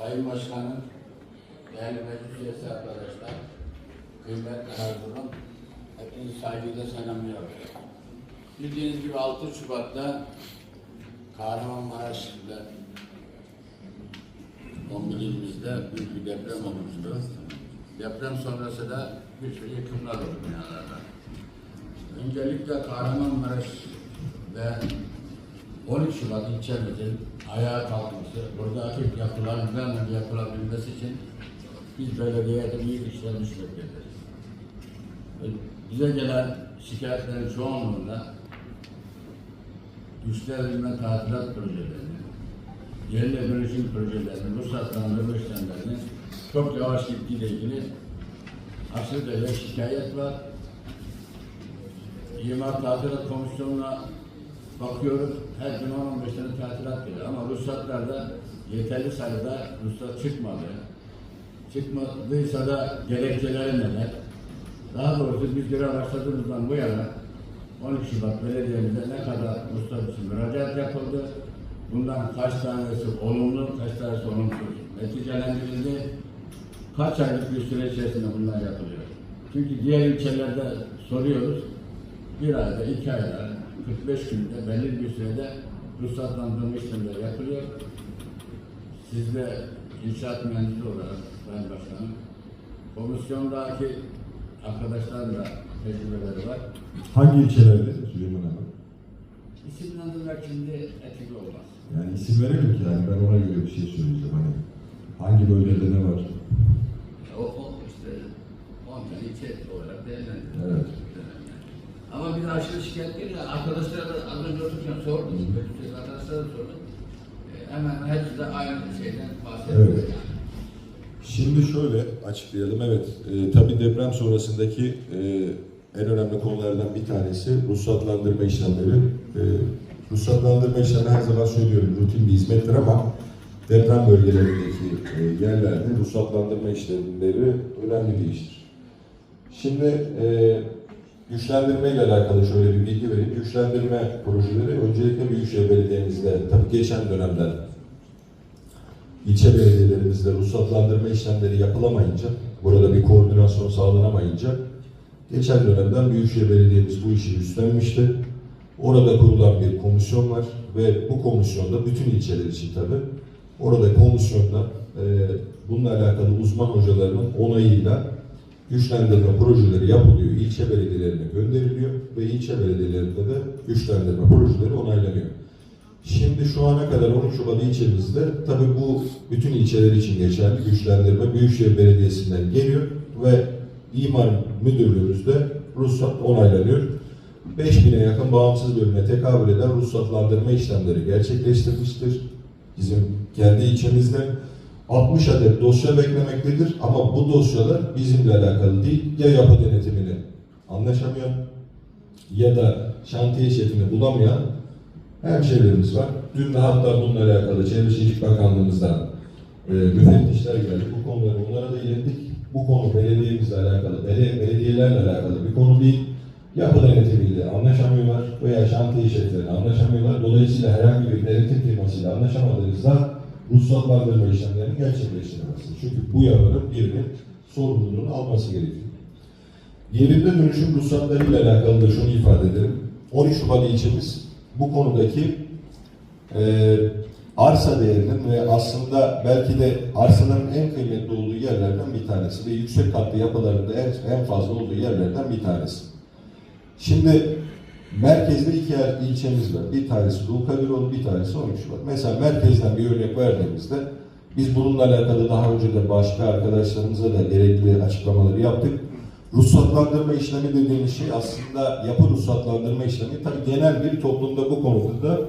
Sayın Başkanım, değerli meclis üyesi arkadaşlar, kıymetli Erzurum, hepinizi saygıyla selamlıyorum. Bildiğiniz gibi 6 Şubat'ta Kahramanmaraş'ta 11 ilimizde büyük bir deprem olmuştu. Deprem sonrası da bir sürü yıkımlar oldu binalarda. Öncelikle Kahramanmaraş ve 13 Şubat ilçemizin ayağa kalkması, buradaki yapılan güvenle yapılabilmesi için biz belediyede büyük işler düşmektedir. Bize gelen şikayetlerin çoğunluğunda güçlendirme tadilat projelerini, yerine dönüşüm projelerini, ruhsatlandırma işlemlerini çok yavaş gittiğiyle ilgili aşırı derece şikayet var. İmar Tadilat Komisyonu'na bakıyoruz. Her gün 10-15 tane tadilat geliyor ama ruhsatlarda yeterli sayıda ruhsat çıkmadı. Çıkmadıysa da gerekçeleri neler? Daha doğrusu biz görev başladığımızdan bu yana 12 Şubat belediyemize ne kadar ruhsat için müracaat yapıldı. Bundan kaç tanesi olumlu, kaç tanesi olumsuz neticelendirildi. Kaç aylık bir süre içerisinde bunlar yapılıyor. Çünkü diğer ilçelerde soruyoruz. Bir ayda, iki ayda, 45 günde belli bir sürede ruhsatlandırma işlemleri yapılıyor. Siz de inşaat mühendisi olarak Sayın Başkanım, komisyondaki arkadaşların da tecrübeleri var. Hangi ilçelerde Süleyman abi? İsimlendirmek şimdi etik olmaz. Yani isim verelim ki yani ben ona göre bir şey söyleyeceğim hani. Hangi bölgede ne var? O, o işte 10 tane ilçe olarak değerlendirilir. Evet. Ama bir de aşırı şikayet geliyor. Arkadaşlara da az önce otururken sordum. Bütün arkadaşlara da sordum. E, hemen hepsi de aynı şeyden bahsediyor. Evet. Şimdi şöyle açıklayalım. Evet, e, tabii deprem sonrasındaki e, en önemli konulardan bir tanesi ruhsatlandırma işlemleri. E, ruhsatlandırma işlemi her zaman söylüyorum rutin bir hizmettir ama deprem bölgelerindeki e, yerlerde ruhsatlandırma işlemleri önemli bir iştir. Şimdi e, güçlendirme ile alakalı şöyle bir bilgi vereyim. Güçlendirme projeleri öncelikle Büyükşehir Belediye'mizde tabii geçen dönemden ilçe belediyelerimizde ruhsatlandırma işlemleri yapılamayınca, burada bir koordinasyon sağlanamayınca, geçen dönemden Büyükşehir Belediye'miz bu işi üstlenmişti. Orada kurulan bir komisyon var ve bu komisyonda bütün ilçeler için tabi, orada komisyonda e, bununla alakalı uzman hocalarının onayıyla güçlendirme projeleri yapılıyor, ilçe belediyelerine gönderiliyor ve ilçe belediyelerinde de güçlendirme projeleri onaylanıyor. Şimdi şu ana kadar 13 Şubat ilçemizde tabii bu bütün ilçeler için geçerli güçlendirme Büyükşehir Belediyesi'nden geliyor ve İmar Müdürlüğümüzde ruhsat onaylanıyor. 5000'e yakın bağımsız bölüme tekabül eden ruhsatlandırma işlemleri gerçekleştirmiştir. Bizim kendi ilçemizde 60 adet dosya beklemektedir ama bu dosyalar bizimle alakalı değil. Ya yapı denetimini anlaşamayan ya da şantiye şefini bulamayan hemşehrilerimiz var. Dün de hatta bununla alakalı Çevre Bakanlığımızdan e, müfettişler geldi. Bu konuları onlara da ilettik. Bu konu belediyemizle alakalı, belediye, belediyelerle alakalı bir konu değil. Yapı denetimiyle anlaşamıyorlar veya şantiye şefleriyle anlaşamıyorlar. Dolayısıyla herhangi bir denetim firmasıyla anlaşamadığınızda ruhsatlandırma işlemlerini gerçekleştiremezsiniz. Çünkü bu yapının birinin sorumluluğunu alması gerekiyor. Yerinde dönüşüm ruhsatlarıyla alakalı da şunu ifade edelim. 13 Şubat ilçemiz bu konudaki e, arsa değerinin ve aslında belki de arsaların en kıymetli olduğu yerlerden bir tanesi ve yüksek katlı yapılarında en, en fazla olduğu yerlerden bir tanesi. Şimdi merkezde iki yer, ilçemiz var. Bir tanesi Dulkadiroğlu, bir tanesi 13 Şubat. Mesela merkezden bir örnek verdiğimizde biz bununla alakalı daha önce de başka arkadaşlarımıza da gerekli açıklamaları yaptık. Ruhsatlandırma işlemi dediğimiz şey aslında yapı ruhsatlandırma işlemi. Tabii genel bir toplumda bu konuda da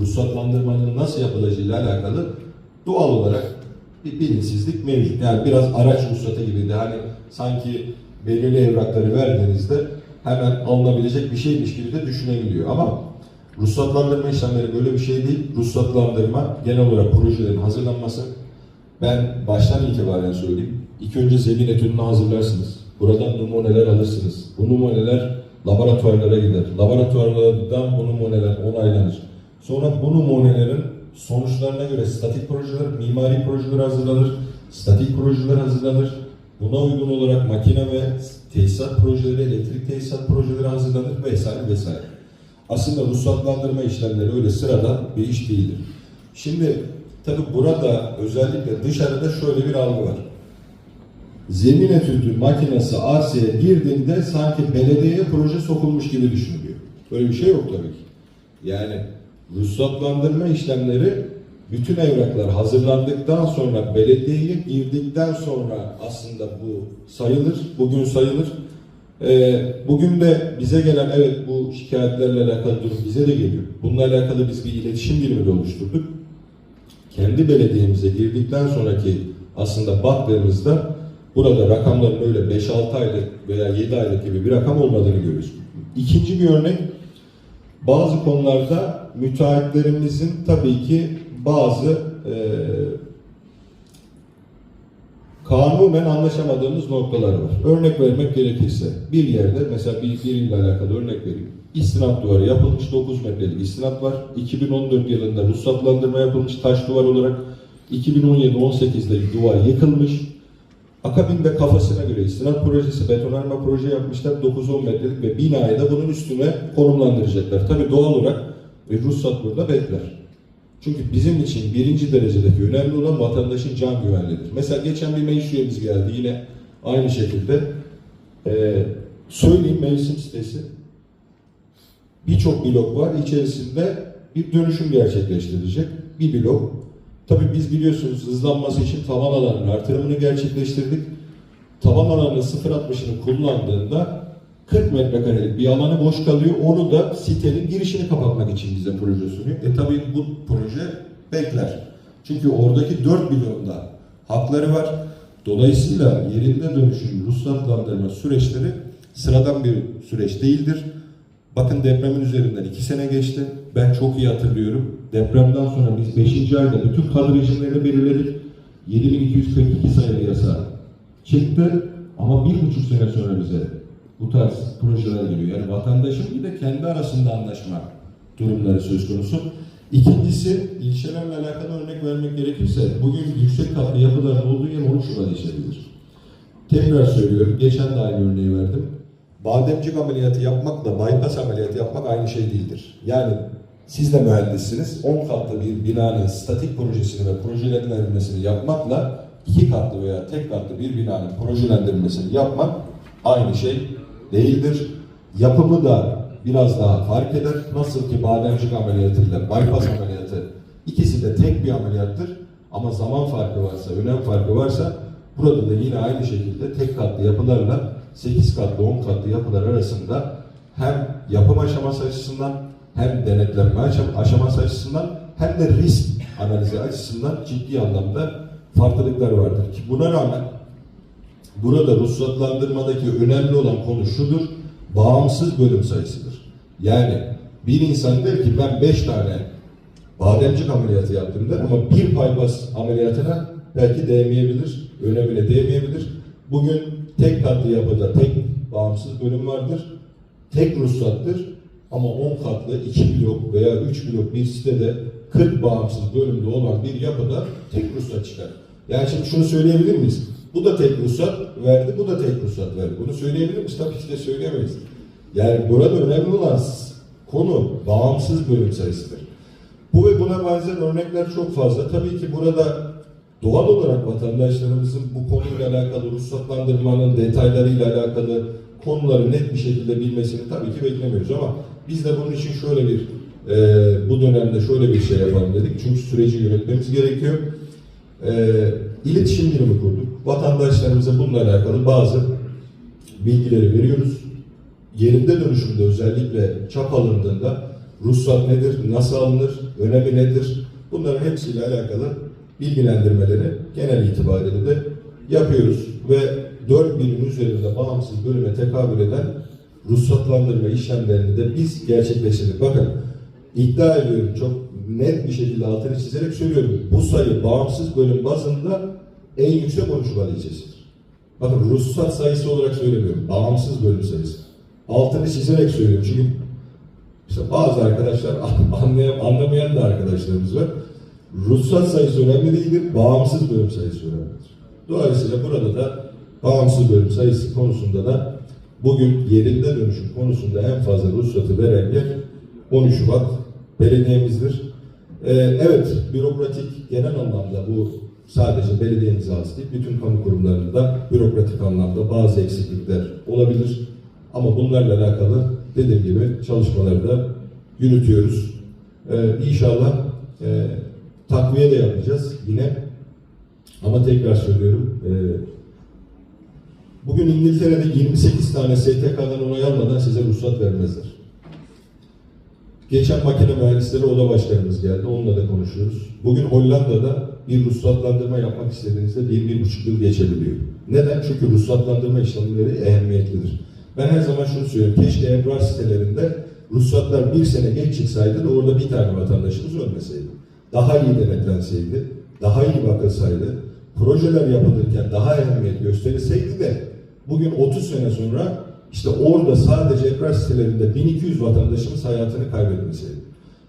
ruhsatlandırmanın nasıl yapılacağıyla alakalı doğal olarak bir bilinçsizlik mevcut. Yani biraz araç ruhsatı gibi de hani sanki belirli evrakları verdiğinizde hemen alınabilecek bir şeymiş gibi de düşünebiliyor. Ama ruhsatlandırma işlemleri böyle bir şey değil. Ruhsatlandırma genel olarak projelerin hazırlanması. Ben baştan itibaren söyleyeyim. İlk önce zemin etüdünü hazırlarsınız. Buradan numuneler alırsınız. Bu numuneler laboratuvarlara gider. Laboratuvarlardan bu numuneler onaylanır. Sonra bu numunelerin sonuçlarına göre statik projeler, mimari projeler hazırlanır, statik projeler hazırlanır. Buna uygun olarak makine ve tesisat projeleri, elektrik tesisat projeleri hazırlanır vesaire vesaire. Aslında ruhsatlandırma işlemleri öyle sıradan bir iş değildir. Şimdi tabi burada özellikle dışarıda şöyle bir algı var. Zemin etüdü makinesi arsaya girdiğinde sanki belediyeye proje sokulmuş gibi düşünülüyor. Böyle bir şey yok tabii ki. Yani ruhsatlandırma işlemleri bütün evraklar hazırlandıktan sonra belediyeye girdikten sonra aslında bu sayılır, bugün sayılır. Ee, bugün de bize gelen evet bu şikayetlerle alakalı durum bize de geliyor. Bununla alakalı biz bir iletişim birimi de oluşturduk. Kendi belediyemize girdikten sonraki aslında baktığımızda burada rakamların öyle 5-6 aylık veya 7 aylık gibi bir rakam olmadığını görüyoruz. İkinci bir örnek bazı konularda müteahhitlerimizin tabii ki bazı e, kanunen anlaşamadığımız noktalar var. Örnek vermek gerekirse bir yerde mesela bir, bir ile alakalı örnek vereyim. İstinat duvarı yapılmış 9 metrelik istinat var. 2014 yılında ruhsatlandırma yapılmış taş duvar olarak 2017-18'de duvar yıkılmış. Akabinde kafasına göre istinat projesi, betonarme proje yapmışlar 9-10 metrelik ve binayı da bunun üstüne konumlandıracaklar. Tabii doğal olarak e, ruhsat burada bekler. Çünkü bizim için birinci derecedeki önemli olan vatandaşın can güvenliğidir. Mesela geçen bir meclis üyemiz geldi yine aynı şekilde. Ee, söyleyeyim meclisin sitesi. Birçok blok var. İçerisinde bir dönüşüm gerçekleştirecek. Bir blok. Tabii biz biliyorsunuz hızlanması için tavan alanının artırımını gerçekleştirdik. Tavan alanının 0.60'ını kullandığında 40 metrekarelik bir alanı boş kalıyor. Onu da sitenin girişini kapatmak için bize proje sunuyor. E tabii bu proje bekler. Çünkü oradaki 4 milyonda hakları var. Dolayısıyla yerinde dönüşüm ruhsatlandırma süreçleri sıradan bir süreç değildir. Bakın depremin üzerinden 2 sene geçti. Ben çok iyi hatırlıyorum. Depremden sonra biz 5. ayda bütün kadı rejimlerini belirledik. 7242 sayılı yasa çıktı. Ama bir buçuk sene sonra bize bu tarz projeler geliyor. Yani vatandaşın bir de kendi arasında anlaşma durumları söz konusu. İkincisi ilçelerle alakalı örnek vermek gerekirse bugün yüksek katlı yapıların olduğu yer 13 Şubat ilçesidir. Tekrar söylüyorum, geçen de aynı örneği verdim. Bademcik ameliyatı yapmakla bypass ameliyatı yapmak aynı şey değildir. Yani siz de mühendissiniz, 10 katlı bir binanın statik projesini ve projelendirilmesini yapmakla iki katlı veya tek katlı bir binanın projelendirilmesini yapmak aynı şey değildir. Yapımı da biraz daha fark eder. Nasıl ki bademcik ameliyatıyla bypass ameliyatı ikisi de tek bir ameliyattır. Ama zaman farkı varsa, önem farkı varsa burada da yine aynı şekilde tek katlı yapılarla 8 katlı, 10 katlı yapılar arasında hem yapım aşaması açısından hem denetlenme aşam- aşaması açısından hem de risk analizi açısından ciddi anlamda farklılıklar vardır. Ki buna rağmen Burada ruhsatlandırmadaki önemli olan konu şudur, bağımsız bölüm sayısıdır. Yani bir insan der ki ben 5 tane bademcik ameliyatı yaptım der ama bir bypass ameliyatına belki değmeyebilir, önemine değmeyebilir. Bugün tek katlı yapıda tek bağımsız bölüm vardır, tek ruhsattır ama 10 katlı 2 blok veya 3 blok bir sitede 40 bağımsız bölümde olan bir yapıda tek ruhsat çıkar. Yani şimdi şunu söyleyebilir miyiz? Bu da tek ruhsat verdi, bu da tek ruhsat verdi. Bunu söyleyebilir miyiz? Tabii ki de söyleyemeyiz. Yani burada önemli olan konu bağımsız bölüm sayısıdır. Bu ve buna benzer örnekler çok fazla. Tabii ki burada doğal olarak vatandaşlarımızın bu konuyla alakalı ruhsatlandırmanın detaylarıyla alakalı konuları net bir şekilde bilmesini tabii ki beklemiyoruz ama biz de bunun için şöyle bir e, bu dönemde şöyle bir şey yapalım dedik. Çünkü süreci yönetmemiz gerekiyor. E, iletişim birimi kurduk. Vatandaşlarımıza bununla alakalı bazı bilgileri veriyoruz. Yerinde dönüşümde özellikle çap alındığında ruhsat nedir, nasıl alınır, önemi nedir? Bunların hepsiyle alakalı bilgilendirmeleri genel itibariyle de yapıyoruz ve 4000'in üzerinde bağımsız bölüme tekabül eden ruhsatlandırma işlemlerini de biz gerçekleştirdik. Bakın iddia ediyorum çok net bir şekilde altını çizerek söylüyorum. Bu sayı bağımsız bölüm bazında en yüksek 13 Şubat ilçesidir. Bakın ruhsat sayısı olarak söylemiyorum. Bağımsız bölüm sayısı. Altını çizerek söylüyorum. Çünkü işte bazı arkadaşlar anlayan, anlamayan da arkadaşlarımız var. ruhsat sayısı önemli değildir, bağımsız bölüm sayısı önemlidir. Dolayısıyla burada da bağımsız bölüm sayısı konusunda da bugün yerinde dönüşüm konusunda en fazla ruhsatı veren yer 13 Şubat belediyemizdir. Ee, evet, bürokratik genel anlamda bu sadece belediyemize has değil, bütün kamu kurumlarında bürokratik anlamda bazı eksiklikler olabilir. Ama bunlarla alakalı dediğim gibi çalışmaları da yürütüyoruz. Ee, inşallah e, takviye de yapacağız yine. Ama tekrar söylüyorum, e, bugün İngiltere'de 28 tane STK'dan onay almadan size ruhsat vermezler. Geçen makine mühendisleri oda başkanımız geldi. Onunla da konuşuyoruz. Bugün Hollanda'da bir ruhsatlandırma yapmak istediğinizde bir, bir buçuk yıl geçebiliyor. Neden? Çünkü ruhsatlandırma işlemleri ehemmiyetlidir. Ben her zaman şunu söylüyorum. Keşke emrah sitelerinde ruhsatlar bir sene geç çıksaydı da orada bir tane vatandaşımız ölmeseydi. Daha iyi denetlenseydi, daha iyi bakılsaydı, projeler yapılırken daha ehemmiyet gösterilseydi de bugün 30 sene sonra işte orada sadece ekran sitelerinde 1200 vatandaşımız hayatını kaybetmeseydi.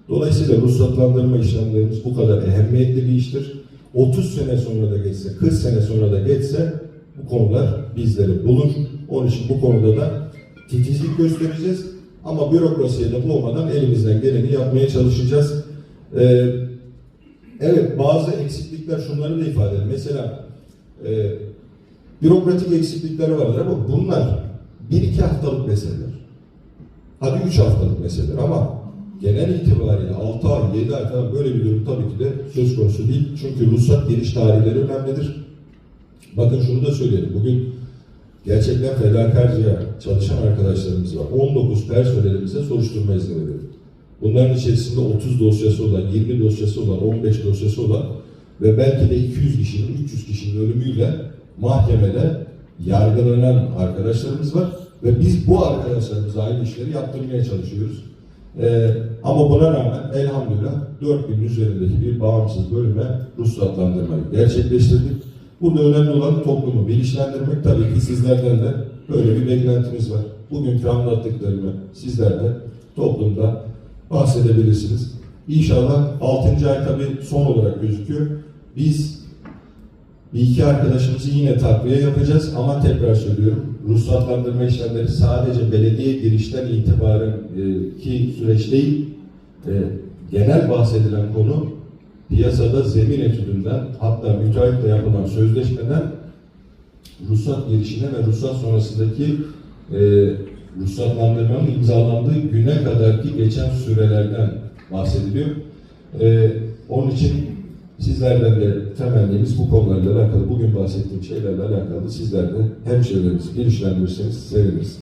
Dolayısıyla ruhsatlandırma işlemlerimiz bu kadar ehemmiyetli bir iştir. 30 sene sonra da geçse, 40 sene sonra da geçse bu konular bizleri bulur. Onun için bu konuda da titizlik göstereceğiz. Ama bürokrasiye de boğmadan elimizden geleni yapmaya çalışacağız. Ee, evet bazı eksiklikler şunları da ifade edelim. Mesela e, bürokratik eksiklikleri vardır ama bunlar bir iki haftalık meseleler. Hadi üç haftalık meseleler ama genel itibariyle 6 ay, 7 ay falan böyle bir durum tabii ki de söz konusu değil. Çünkü ruhsat giriş tarihleri önemlidir. Bakın şunu da söyleyelim. Bugün gerçekten fedakarca çalışan arkadaşlarımız var. 19 personelimize soruşturma izni veriyor. Bunların içerisinde 30 dosyası olan, 20 dosyası olan, 15 dosyası olan ve belki de 200 kişinin, 300 kişinin ölümüyle mahkemede yargılanan arkadaşlarımız var ve biz bu arkadaşlarımıza aynı işleri yaptırmaya çalışıyoruz. Ee, ama buna rağmen elhamdülillah 4000 üzerindeki bir bağımsız bölüme ruhsatlandırmayı gerçekleştirdik. Burada önemli olan toplumu bilinçlendirmek tabii ki sizlerden de böyle bir beklentimiz var. Bugünkü anlattıklarımı sizler de toplumda bahsedebilirsiniz. İnşallah 6. ay tabii son olarak gözüküyor. Biz bir iki arkadaşımızı yine takviye yapacağız ama tekrar söylüyorum. Ruhsatlandırma işlemleri sadece belediye girişten itibaren e, ki süreç değil, e, genel bahsedilen konu piyasada zemin etüdünden hatta müteahhitle yapılan sözleşmeden ruhsat girişine ve ruhsat sonrasındaki e, ruhsatlandırmanın imzalandığı güne kadarki geçen sürelerden bahsediliyor. E, onun için sizlerden de temennimiz bu konularla alakalı, bugün bahsettiğim şeylerle alakalı sizler de hemşehrilerimizi bilinçlendirirseniz seviniriz.